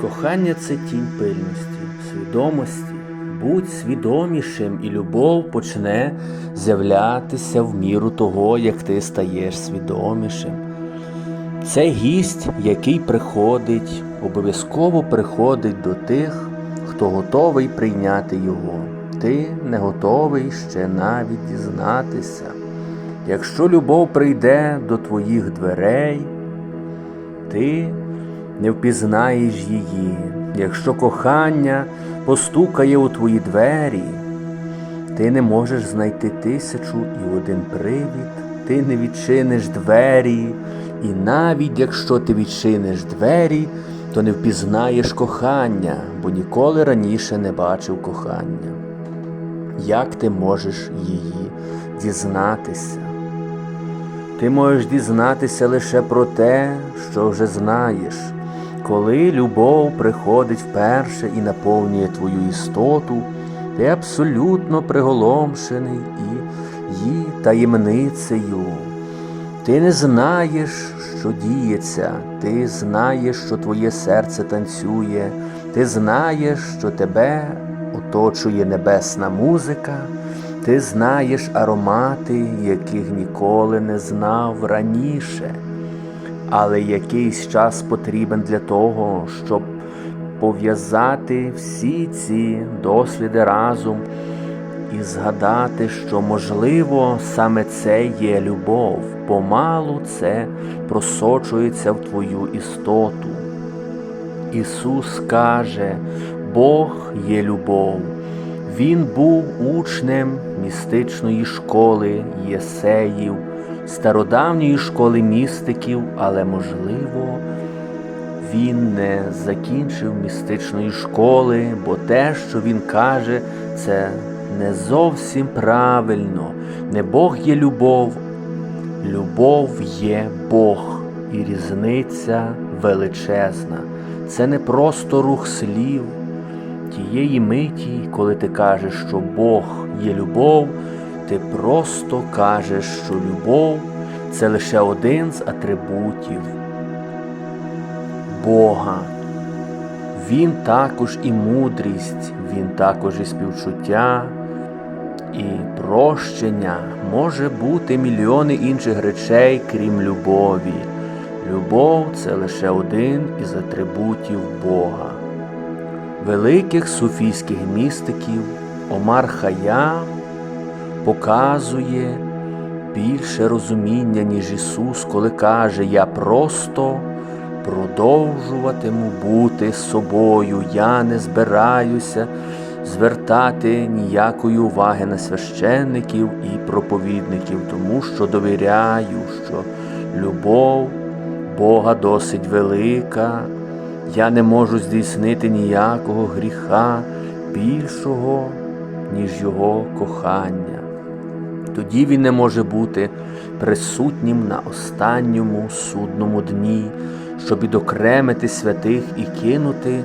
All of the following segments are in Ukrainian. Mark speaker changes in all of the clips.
Speaker 1: Кохання це тінь пильності, свідомості. Будь свідомішим, і любов почне з'являтися в міру того, як ти стаєш свідомішим. Це гість, який приходить, обов'язково приходить до тих, хто готовий прийняти його. Ти не готовий ще навіть дізнатися. Якщо любов прийде до твоїх дверей, ти не впізнаєш її. Якщо кохання постукає у твої двері, ти не можеш знайти тисячу і один привід, ти не відчиниш двері, і навіть якщо ти відчиниш двері, то не впізнаєш кохання, бо ніколи раніше не бачив кохання. Як ти можеш її дізнатися? Ти можеш дізнатися лише про те, що вже знаєш. Коли любов приходить вперше і наповнює твою істоту, ти абсолютно приголомшений і її таємницею. Ти не знаєш, що діється, ти знаєш, що твоє серце танцює, ти знаєш, що тебе оточує небесна музика, ти знаєш аромати, яких ніколи не знав раніше. Але якийсь час потрібен для того, щоб пов'язати всі ці досліди разом і згадати, що, можливо, саме це є любов, помалу це просочується в твою істоту. Ісус каже, Бог є любов. Він був учнем містичної школи Єсеїв, стародавньої школи містиків, але, можливо, він не закінчив містичної школи, бо те, що він каже, це не зовсім правильно. Не Бог є любов, любов є Бог, і різниця величезна. Це не просто рух слів. Тієї миті, коли ти кажеш, що Бог є любов, ти просто кажеш, що любов це лише один з атрибутів Бога. Він також і мудрість, він також і співчуття, і прощення може бути мільйони інших речей, крім любові. Любов це лише один із атрибутів Бога. Великих суфійських містиків Омар Хаям показує більше розуміння, ніж Ісус, коли каже, я просто продовжуватиму бути собою, я не збираюся звертати ніякої уваги на священників і проповідників, тому що довіряю, що любов Бога досить велика. Я не можу здійснити ніякого гріха більшого, ніж Його кохання. Тоді він не може бути присутнім на останньому судному дні, щоб відокремити святих і кинути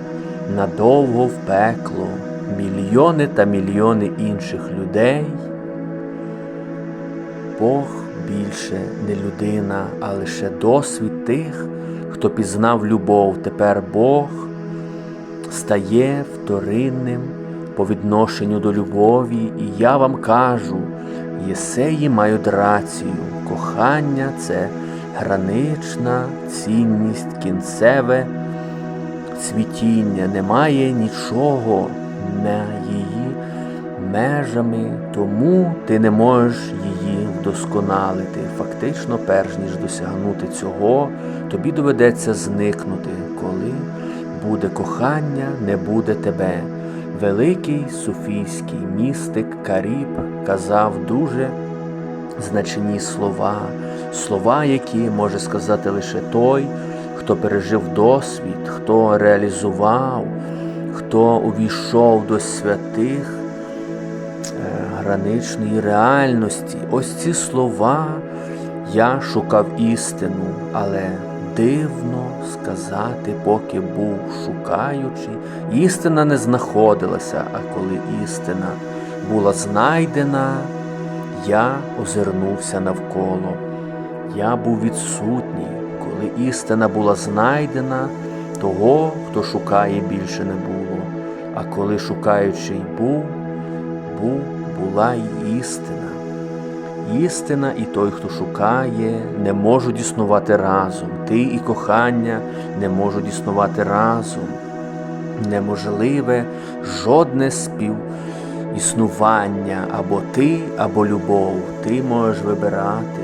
Speaker 1: надовго в пекло мільйони та мільйони інших людей. Бог більше не людина, а лише досвід тих, хто пізнав любов, тепер Бог стає вторинним по відношенню до любові, і я вам кажу, єсеї мають рацію, кохання це гранична цінність, кінцеве цвітіння, немає нічого на її межами, тому ти не можеш її вдосконалити. Фактично, перш ніж досягнути цього, тобі доведеться зникнути, коли буде кохання, не буде тебе. Великий суфійський містик Каріб казав дуже значні слова, слова, які може сказати лише той, хто пережив досвід, хто реалізував, хто увійшов до святих граничної реальності. Ось ці слова я шукав істину, але дивно сказати, поки був шукаючи, істина не знаходилася, а коли істина була знайдена, я озирнувся навколо. Я був відсутній, коли істина була знайдена, того, хто шукає, більше не було. А коли шукаючий був, був, була й істина. Істина і той, хто шукає, не можуть існувати разом. Ти і кохання не можуть існувати разом. Неможливе жодне співіснування або ти, або любов. Ти можеш вибирати.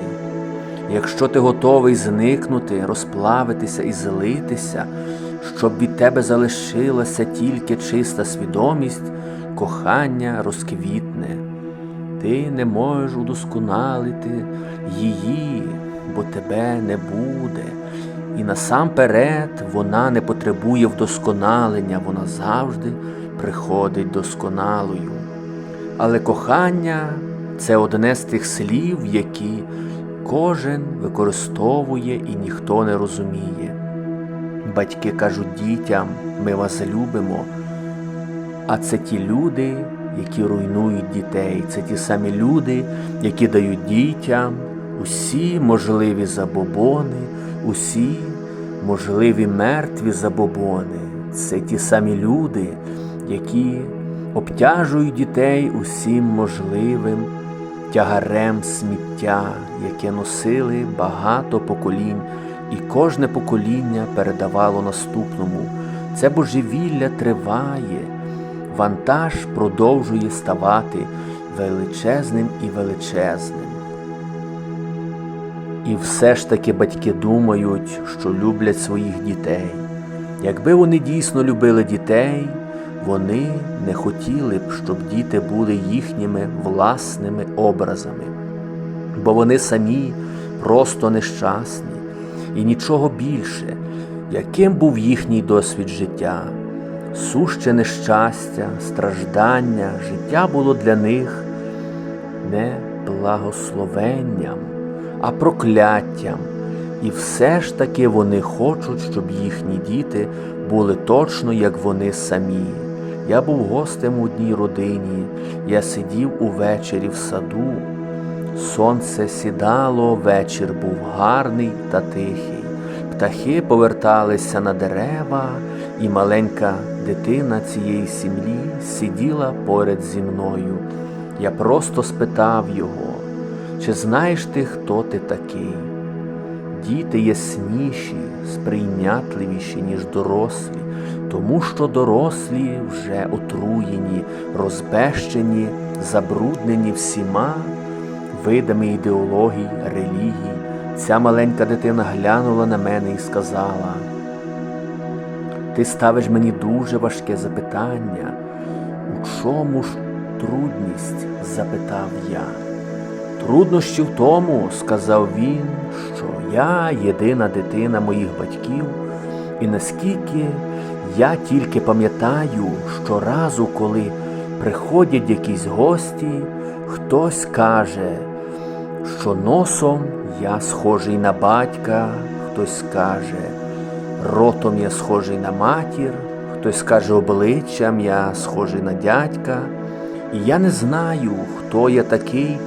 Speaker 1: Якщо ти готовий зникнути, розплавитися і злитися, щоб від тебе залишилася тільки чиста свідомість, кохання розквітне. Ти не можеш удосконалити її, бо тебе не буде. І насамперед вона не потребує вдосконалення, вона завжди приходить досконалою. Але кохання це одне з тих слів, які кожен використовує і ніхто не розуміє. Батьки кажуть дітям, ми вас любимо, а це ті люди, які руйнують дітей, це ті самі люди, які дають дітям усі можливі забобони, усі можливі мертві забобони. Це ті самі люди, які обтяжують дітей усім можливим тягарем сміття, яке носили багато поколінь, і кожне покоління передавало наступному. Це божевілля триває, вантаж продовжує ставати величезним і величезним. І все ж таки батьки думають, що люблять своїх дітей. Якби вони дійсно любили дітей, вони не хотіли б, щоб діти були їхніми власними образами, бо вони самі просто нещасні і нічого більше, яким був їхній досвід життя. Суще нещастя, страждання, життя було для них не благословенням, а прокляттям. І все ж таки вони хочуть, щоб їхні діти були точно, як вони самі. Я був гостем у одній родині, я сидів увечері в саду. Сонце сідало, вечір був гарний та тихий. Птахи поверталися на дерева, і маленька дитина цієї сім'ї сиділа поряд зі мною. Я просто спитав його, чи знаєш ти, хто ти такий? Діти ясніші, сприйнятливіші, ніж дорослі, тому що дорослі вже отруєні, розбещені, забруднені всіма видами ідеологій, релігій. Ця маленька дитина глянула на мене і сказала, ти ставиш мені дуже важке запитання. У чому ж трудність? запитав я. Труднощі в тому, сказав він, що я єдина дитина моїх батьків, і наскільки я тільки пам'ятаю, що разу, коли приходять якісь гості, хтось каже, що носом я схожий на батька, хтось каже, ротом я схожий на матір, хтось каже обличчям я схожий на дядька. І я не знаю, хто я такий,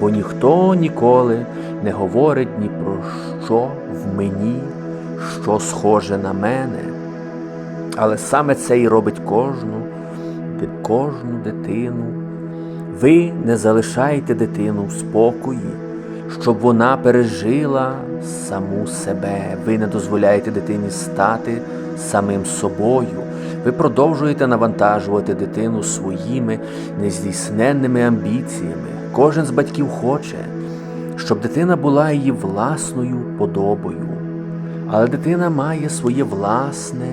Speaker 1: бо ніхто ніколи не говорить ні про що в мені, що схоже на мене. Але саме це і робить кожну, кожну дитину. Ви не залишаєте дитину в спокої, щоб вона пережила саму себе. Ви не дозволяєте дитині стати самим собою. Ви продовжуєте навантажувати дитину своїми нездійсненними амбіціями. Кожен з батьків хоче, щоб дитина була її власною подобою. Але дитина має своє власне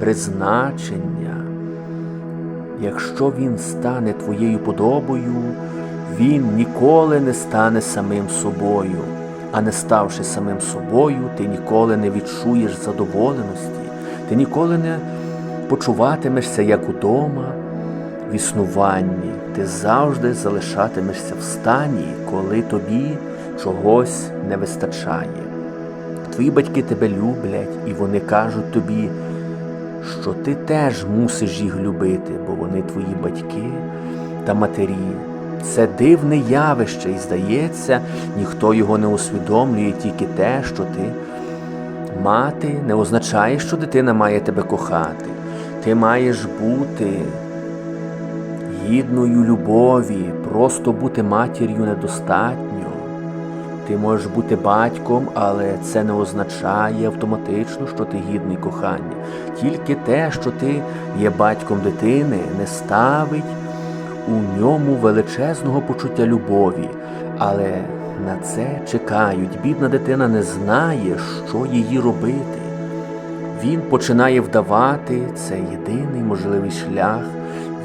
Speaker 1: призначення. Якщо він стане твоєю подобою, він ніколи не стане самим собою, а не ставши самим собою, ти ніколи не відчуєш задоволеності, ти ніколи не почуватимешся як удома в існуванні, ти завжди залишатимешся в стані, коли тобі чогось не вистачає. Твої батьки тебе люблять, і вони кажуть тобі, що ти теж мусиш їх любити, бо вони твої батьки та матері. Це дивне явище, і здається, ніхто його не усвідомлює тільки те, що ти Мати не означає, що дитина має тебе кохати. Ти маєш бути гідною любові, просто бути матір'ю недостатньо. Ти можеш бути батьком, але це не означає автоматично, що ти гідний кохання. Тільки те, що ти є батьком дитини, не ставить у ньому величезного почуття любові. Але на це чекають. Бідна дитина не знає, що її робити. Він починає вдавати це єдиний можливий шлях.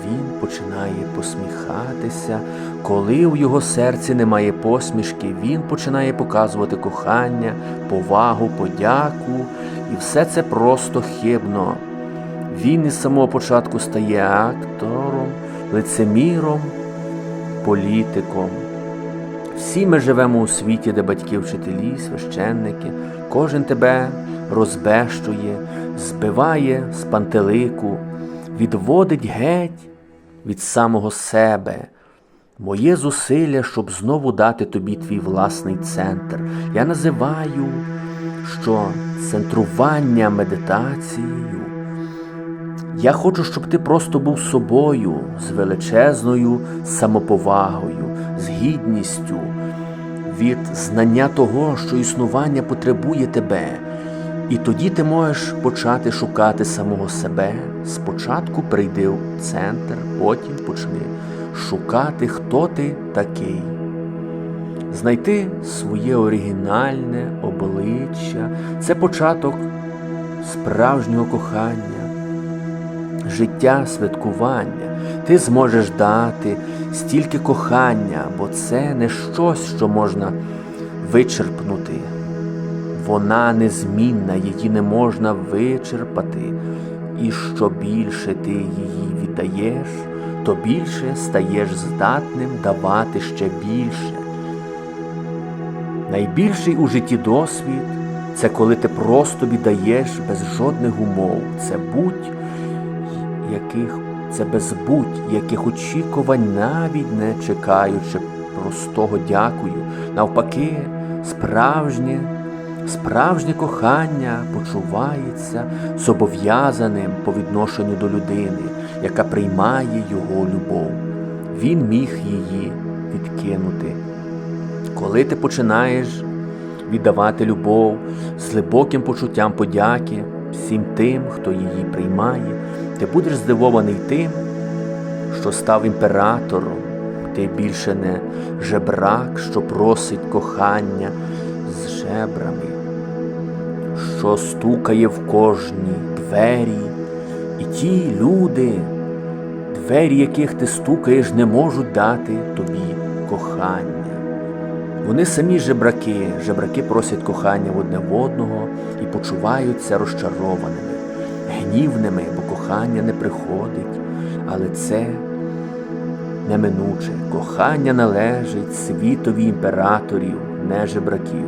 Speaker 1: Він починає посміхатися. Коли у його серці немає посмішки, він починає показувати кохання, повагу, подяку, і все це просто хибно. Він із самого початку стає актором, лицеміром, політиком. Всі ми живемо у світі, де батьки, вчителі, священники, кожен тебе розбещує, збиває з пантелику, відводить геть від самого себе. Моє зусилля, щоб знову дати тобі твій власний центр. Я називаю, що центрування медитацією. Я хочу, щоб ти просто був собою з величезною самоповагою, з гідністю, від знання того, що існування потребує тебе. І тоді ти можеш почати шукати самого себе. Спочатку прийди в центр, потім почни шукати, хто ти такий. Знайти своє оригінальне обличчя це початок справжнього кохання, життя святкування. Ти зможеш дати стільки кохання, бо це не щось, що можна вичерпнути. Вона незмінна, її не можна вичерпати, і що більше ти її віддаєш, то більше стаєш здатним давати ще більше. Найбільший у житті досвід це коли ти просто віддаєш без жодних умов. Це будь яких це без будь-яких очікувань, навіть не чекаючи простого дякую. Навпаки, справжнє, справжнє кохання почувається зобов'язаним по відношенню до людини, яка приймає його любов. Він міг її відкинути. Коли ти починаєш віддавати любов з глибоким почуттям подяки всім тим, хто її приймає, ти будеш здивований тим, що став імператором, ти більше не жебрак, що просить кохання з жебрами, що стукає в кожні двері, і ті люди, двері яких ти стукаєш, не можуть дати тобі кохання. Вони самі жебраки, жебраки просять кохання одне в одного і почуваються розчарованими, гнівними, кохання не приходить, але це неминуче. Кохання належить світові імператорів, не жебраків.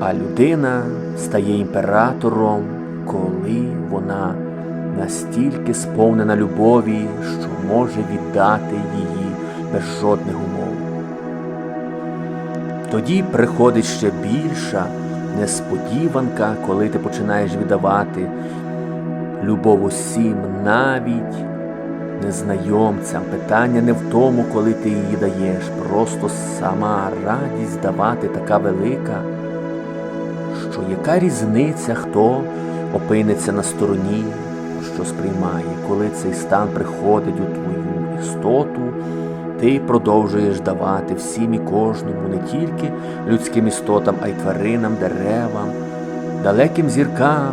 Speaker 1: А людина стає імператором, коли вона настільки сповнена любові, що може віддати її без жодних умов. Тоді приходить ще більша несподіванка, коли ти починаєш віддавати любов усім, навіть незнайомцям. Питання не в тому, коли ти її даєш, просто сама радість давати така велика, що яка різниця, хто опиниться на стороні, що сприймає, коли цей стан приходить у твою істоту. Ти продовжуєш давати всім і кожному, не тільки людським істотам, а й тваринам, деревам, далеким зіркам.